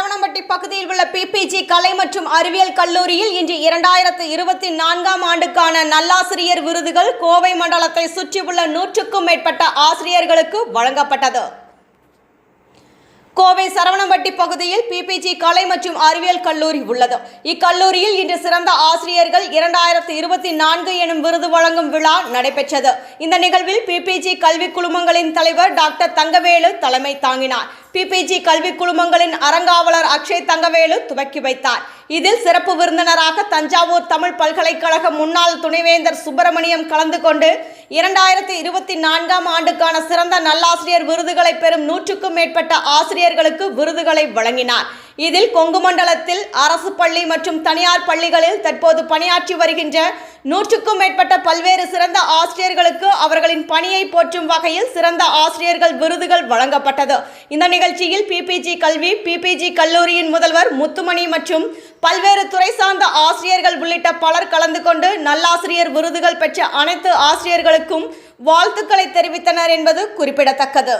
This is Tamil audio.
பகுதியில் உள்ள பிபிஜி கலை மற்றும் அறிவியல் கல்லூரியில் இன்று இரண்டாயிரத்து இருபத்தி நான்காம் ஆண்டுக்கான நல்லாசிரியர் விருதுகள் கோவை மண்டலத்தை சுற்றியுள்ள நூற்றுக்கும் மேற்பட்ட ஆசிரியர்களுக்கு வழங்கப்பட்டது. கோவை சரவணம்பட்டி பகுதியில் பிபிஜி கலை மற்றும் அறிவியல் கல்லூரி உள்ளது. இக்கல்லூரியில் இன்று சிறந்த ஆசிரியர்கள் இரண்டாயிரத்து இருபத்தி நான்கு எனும் விருது வழங்கும் விழா நடைபெற்றது. இந்த நிகழ்வில் பிபிஜி கல்வி குழுமங்களின் தலைவர் டாக்டர் தங்கவேலு தலைமை தாங்கினார். பிபிஜி கல்வி குழுமங்களின் அறங்காவலர் அக்ஷய் தங்கவேலு துவக்கி வைத்தார். இதில் சிறப்பு விருந்தினராக தஞ்சாவூர் தமிழ் பல்கலைக்கழக முன்னாள் துணைவேந்தர் சுப்பிரமணியம் கலந்து கொண்டு இரண்டாயிரத்தி இருபத்தி நான்காம் ஆண்டுக்கான சிறந்த நல்லாசிரியர் விருதுகளை பெறும் நூற்றுக்கும் மேற்பட்ட ஆசிரியர்களுக்கு விருதுகளை வழங்கினார். இதில் கொங்கு மண்டலத்தில் அரசு பள்ளி மற்றும் தனியார் பள்ளிகளில் தற்போது பணியாற்றி வருகின்ற நூற்றுக்கும் மேற்பட்ட பல்வேறு சிறந்த ஆசிரியர்களுக்கு அவர்களின் பணியை போற்றும் வகையில் சிறந்த ஆசிரியர்கள் விருதுகள் வழங்கப்பட்டது. இந்த நிகழ்ச்சியில் பிபிஜி கல்வி பிபிஜி கல்லூரியின் முதல்வர் முத்துமணி மற்றும் பல்வேறு துறை சார்ந்த ஆசிரியர்கள் உள்ளிட்ட பலர் கலந்து கொண்டு நல்லாசிரியர் விருதுகள் பெற்ற அனைத்து ஆசிரியர்களுக்கும் வாழ்த்துக்களை தெரிவித்தனர் என்பது குறிப்பிடத்தக்கது.